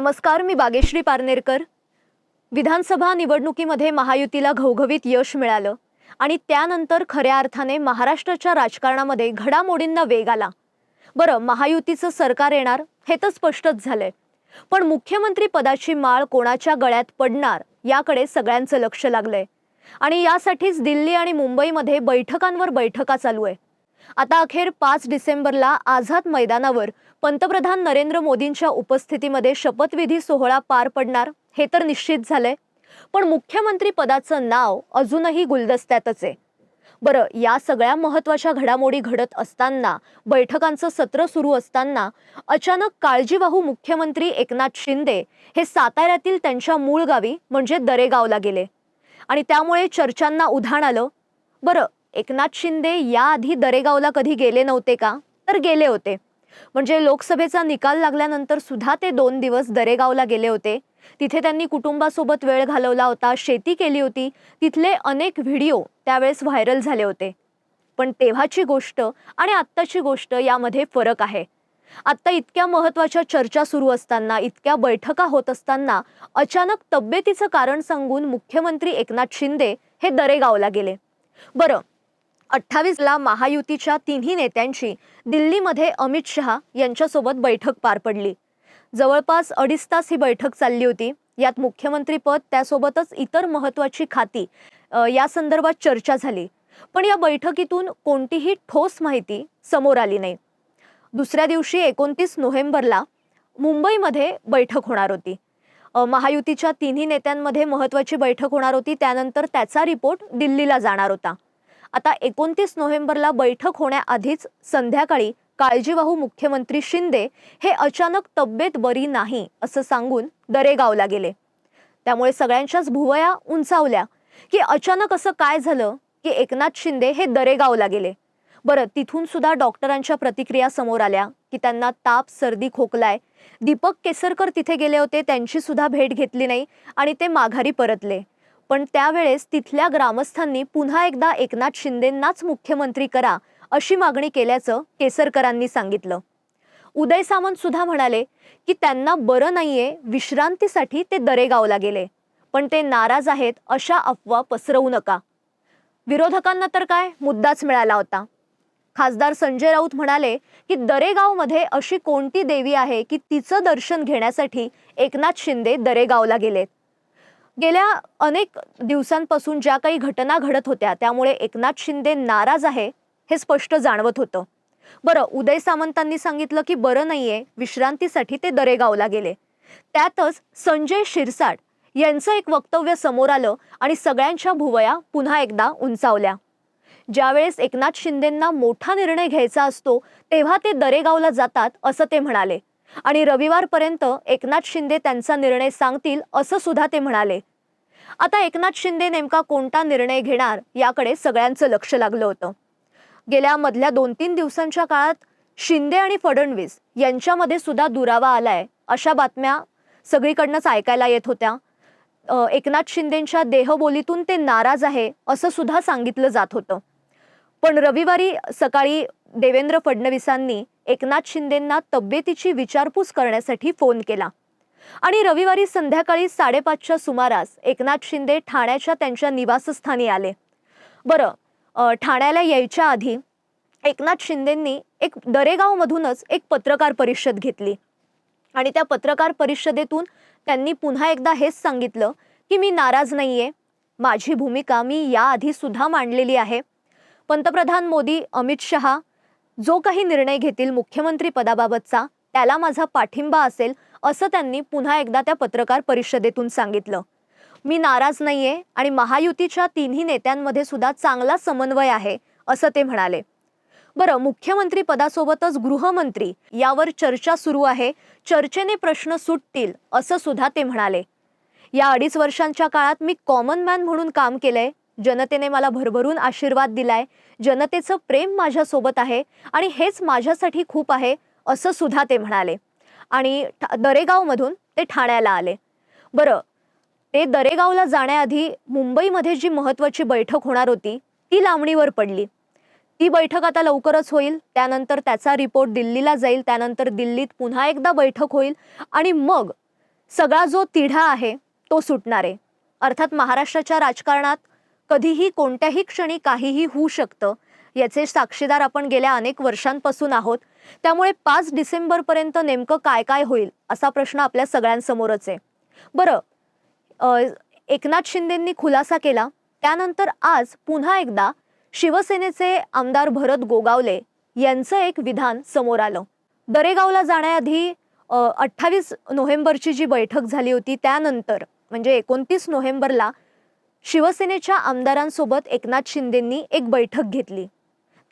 नमस्कार मी बागेश्री पारनेरकर. विधानसभा निवडणुकीमध्ये महायुतीला घवघवीत यश मिळालं आणि त्यानंतर खऱ्या अर्थाने महाराष्ट्राच्या राजकारणामध्ये घडामोडींना वेग आला. बरं महायुतीचं सरकार येणार हे तर स्पष्टच झालंय. पण मुख्यमंत्री पदाची माळ कोणाच्या गळ्यात पडणार याकडे सगळ्यांचं लक्ष लागलंय. आणि यासाठीच दिल्ली आणि मुंबईमध्ये बैठकांवर बैठका चालू आहे. आता अखेर पाच डिसेंबरला आझाद मैदानावर पंतप्रधान नरेंद्र मोदींच्या उपस्थितीमध्ये शपथविधी सोहळा पार पडणार हे तर निश्चित झालंय. पण मुख्यमंत्री पदाचं नाव अजूनही गुलदस्त्यातच आहे. बरं या सगळ्या महत्त्वाच्या घडामोडी घडत असताना बैठकांचं सत्र सुरू असताना अचानक काळजीवाहू मुख्यमंत्री एकनाथ शिंदे हे साताऱ्यातील त्यांच्या मूळ गावी म्हणजे दरेगावला गेले. आणि त्यामुळे चर्चांना उधाण आलं. बरं एकनाथ शिंदे याआधी दरेगावला कधी गेले नव्हते का? तर गेले होते. म्हणजे लोकसभेचा निकाल लागल्यानंतर सुद्धा ते दोन दिवस दरेगावला गेले होते. तिथे त्यांनी कुटुंबासोबत वेळ घालवला होता शेती केली होती. तिथले अनेक व्हिडिओ त्यावेळेस व्हायरल झाले होते. पण तेव्हाची गोष्ट आणि आत्ताची गोष्ट यामध्ये फरक आहे. आत्ता इतक्या महत्त्वाच्या चर्चा सुरू असताना इतक्या बैठका होत असताना अचानक तब्येतीचं कारण सांगून मुख्यमंत्री एकनाथ शिंदे हे दरेगावला गेले. बरं अठ्ठावीसला महायुतीच्या तिन्ही नेत्यांची दिल्लीमध्ये अमित शहा यांच्यासोबत बैठक पार पडली. जवळपास अडीच तास ही बैठक चालली होती. यात मुख्यमंत्रीपद त्यासोबतच इतर महत्त्वाची खाती या संदर्भात चर्चा झाली. पण या बैठकीतून कोणतीही ठोस माहिती समोर आली नाही. दुसऱ्या दिवशी एकोणतीस नोव्हेंबरला मुंबईमध्ये बैठक होणार होती. महायुतीच्या तिन्ही नेत्यांमध्ये महत्त्वाची बैठक होणार होती. त्यानंतर त्याचा रिपोर्ट दिल्लीला जाणार होता. आता एकोणतीस नोव्हेंबरला बैठक होण्याआधीच संध्याकाळी काळजीवाहू मुख्यमंत्री शिंदे हे अचानक तब्येत बरी नाही असं सांगून दरेगावला गेले. त्यामुळे सगळ्यांच्याच भुवया उंचावल्या की अचानक असं काय झालं की एकनाथ शिंदे हे दरेगावला गेले. बरं तिथून सुद्धा डॉक्टरांच्या प्रतिक्रिया समोर आल्या की त्यांना ताप सर्दी खोकलाय. दीपक केसरकर तिथे गेले होते त्यांची सुद्धा भेट घेतली नाही आणि ते माघारी परतले. पण त्यावेळेस तिथल्या ग्रामस्थांनी पुन्हा एकदा एकनाथ शिंदेंनाच मुख्यमंत्री करा अशी मागणी केल्याचं केसरकरांनी सांगितलं. उदय सामंत सुद्धा म्हणाले की त्यांना बरं नाहीये विश्रांतीसाठी ते दरेगावला गेले पण ते नाराज आहेत अशा अफवा पसरवू नका. विरोधकांना तर काय? मुद्दाच मिळाला होता. खासदार संजय राऊत म्हणाले की दरेगावमध्ये अशी कोणती देवी आहे की तिचं दर्शन घेण्यासाठी एकनाथ शिंदे दरेगावला गेलेत? गेल्या अनेक दिवसांपासून ज्या काही घटना घडत होत्या त्यामुळे एकनाथ शिंदे नाराज आहे हे स्पष्ट जाणवत होतं. बरं उदय सामंतांनी सांगितलं की बरं नाहीये विश्रांतीसाठी ते दरेगावला गेले. त्यातच संजय शिरसाट यांचं एक वक्तव्य समोर आलं आणि सगळ्यांच्या भुवया पुन्हा एकदा उंचावल्या. ज्यावेळेस एकनाथ शिंदेंना मोठा निर्णय घ्यायचा असतो तेव्हा ते दरेगावला जातात असं ते म्हणाले. आणि रविवारपर्यंत एकनाथ शिंदे त्यांचा निर्णय सांगतील असं सुद्धा ते म्हणाले. आता एकनाथ शिंदे नेमका कोणता निर्णय घेणार याकडे सगळ्यांचं लक्ष लागलं होतं. गेल्या मधल्या दोन तीन दिवसांच्या काळात शिंदे आणि फडणवीस यांच्यामध्ये सुद्धा दुरावा आलाय अशा बातम्या सगळीकडनंच ऐकायला येत होत्या. एकनाथ शिंदेंच्या देहबोलीतून ते नाराज आहे असं सुद्धा सांगितलं जात होतं. पण रविवारी सकाळी देवेंद्र फडणवीसांनी एकनाथ शिंदेंना तब्येतीची विचारपूस करण्यासाठी फोन केला. आणि रविवारी संध्याकाळी साडेपाचच्या सुमारास एकनाथ शिंदे ठाण्याच्या त्यांच्या निवासस्थानी आले. बरं ठाण्याला यायच्या आधी एकनाथ शिंदेंनी एक दरेगावमधूनच एक पत्रकार परिषद घेतली. आणि त्या पत्रकार परिषदेतून त्यांनी पुन्हा एकदा हेच सांगितलं की मी नाराज नाहीये. माझी भूमिका मी याआधी सुद्धा मांडलेली आहे. पंतप्रधान मोदी अमित शहा जो काही निर्णय घेतील मुख्यमंत्री पदाबाबतचा त्याला माझा पाठिंबा असेल असं त्यांनी पुन्हा एकदा त्या पत्रकार परिषदेतून सांगितलं. मी नाराज नाहीये आणि महायुतीच्या तिन्ही नेत्यांमध्ये सुद्धा चांगला समन्वय आहे असं ते म्हणाले. बरं मुख्यमंत्री पदासोबतच गृहमंत्री यावर चर्चा सुरू आहे चर्चेने प्रश्न सुटतील असं सुद्धा ते म्हणाले. या अडीच वर्षांच्या काळात मी कॉमन मॅन म्हणून काम केलंय जनतेने मला भरभरून आशीर्वाद दिलाय जनतेचं प्रेम माझ्यासोबत आहे आणि हेच माझ्यासाठी खूप आहे असं सुद्धा ते म्हणाले. आणि ठा- दरेगावमधून ते ठाण्याला आले. बरं ते दरेगावला जाण्याआधी मुंबईमध्ये जी महत्त्वाची बैठक होणार होती ती लांबणीवर पडली. ती बैठक आता लवकरच होईल त्यानंतर त्याचा रिपोर्ट दिल्लीला जाईल त्यानंतर दिल्लीत पुन्हा एकदा बैठक होईल आणि मग सगळा जो तिढा आहे तो सुटणार आहे. अर्थात महाराष्ट्राच्या राजकारणात कधीही कोणत्याही क्षणी काहीही होऊ शकतं याचे साक्षीदार आपण गेल्या अनेक वर्षांपासून आहोत. त्यामुळे पाच डिसेंबरपर्यंत नेमकं काय काय होईल असा प्रश्न आपल्या सगळ्यांसमोरच आहे. बरं एकनाथ शिंदेंनी खुलासा केला. त्यानंतर आज पुन्हा एकदा शिवसेनेचे आमदार भरत गोगावले यांचं एक विधान समोर आलं. दरेगावला जाण्याआधी अठ्ठावीस नोव्हेंबरची जी बैठक झाली होती त्यानंतर म्हणजे एकोणतीस नोव्हेंबरला शिवसेनेच्या आमदारांसोबत एकनाथ शिंदेंनी एक बैठक घेतली.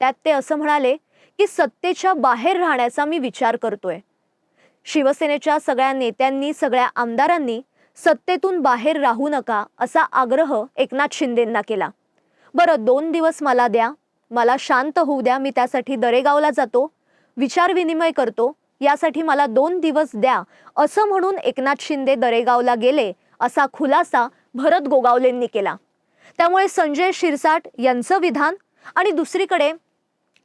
त्यात ते असं म्हणाले की सत्तेच्या बाहेर राहण्याचा मी विचार करतोय. शिवसेनेच्या सगळ्या नेत्यांनी सगळ्या आमदारांनी सत्तेतून बाहेर राहू नका असा आग्रह एकनाथ शिंदेंना केला. बरं दोन दिवस मला द्या मला शांत होऊ द्या मी त्यासाठी दरेगावला जातो विचारविनिमय करतो यासाठी मला दोन दिवस द्या असं म्हणून एकनाथ शिंदे दरेगावला गेले असा खुलासा भरत गोगावलेंनी केला. त्यामुळे संजय शिरसाट यांचं विधान आणि दुसरीकडे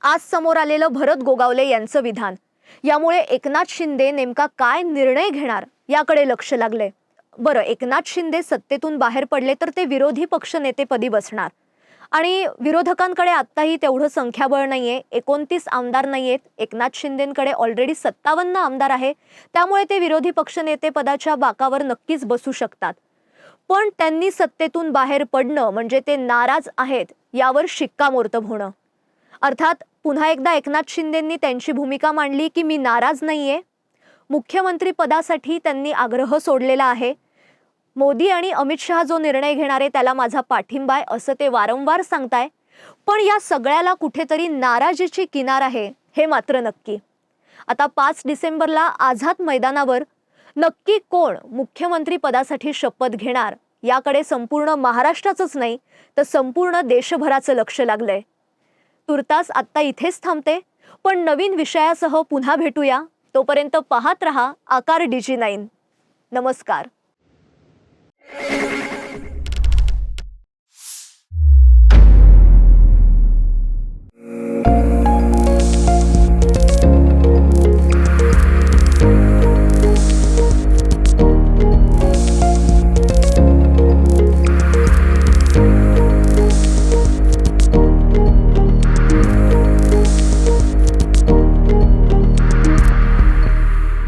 आज समोर आलेलं भरत गोगावले यांचं विधान. यामुळे एकनाथ शिंदे नेमका काय निर्णय घेणार याकडे लक्ष लागलंय. बरं एकनाथ शिंदे सत्तेतून बाहेर पडले तर ते विरोधी पक्षनेतेपदी बसणार. आणि विरोधकांकडे आत्ताही तेवढं संख्याबळ नाही आहे एकोणतीस आमदार नाही आहेत एकनाथ शिंदेंकडे ऑलरेडी सत्तावन्न आमदार आहे त्यामुळे ते विरोधी पक्षनेतेपदाच्या बाकावर नक्कीच बसू शकतात. पण त्यांनी सत्तेतून बाहेर पडणं म्हणजे ते नाराज आहेत यावर शिक्कामोर्तब होणं. अर्थात पुन्हा एकदा एकनाथ शिंदेंनी त्यांची भूमिका मांडली की मी नाराज नाही मुख्यमंत्री पदासाठी त्यांनी आग्रह सोडलेला आहे. मोदी आणि अमित शहा जो निर्णय घेणार आहे त्याला माझा पाठिंबा आहे असं ते वारंवार सांगताय. पण या सगळ्याला कुठेतरी नाराजीची किनार आहे हे मात्र नक्की. आता पाच डिसेंबरला आझाद मैदानावर नक्की कोण मुख्यमंत्री पदासाठी शपथ घेणार? याकडे संपूर्ण महाराष्ट्राचंच नाही तर संपूर्ण देशभराचं लक्ष लागलंय. तुर्तास आत्ता इथेच थांबते. पण नवीन विषयासह पुन्हा भेटूया. तोपर्यंत पाहत रहा आकार डिजी नाईन नमस्कार.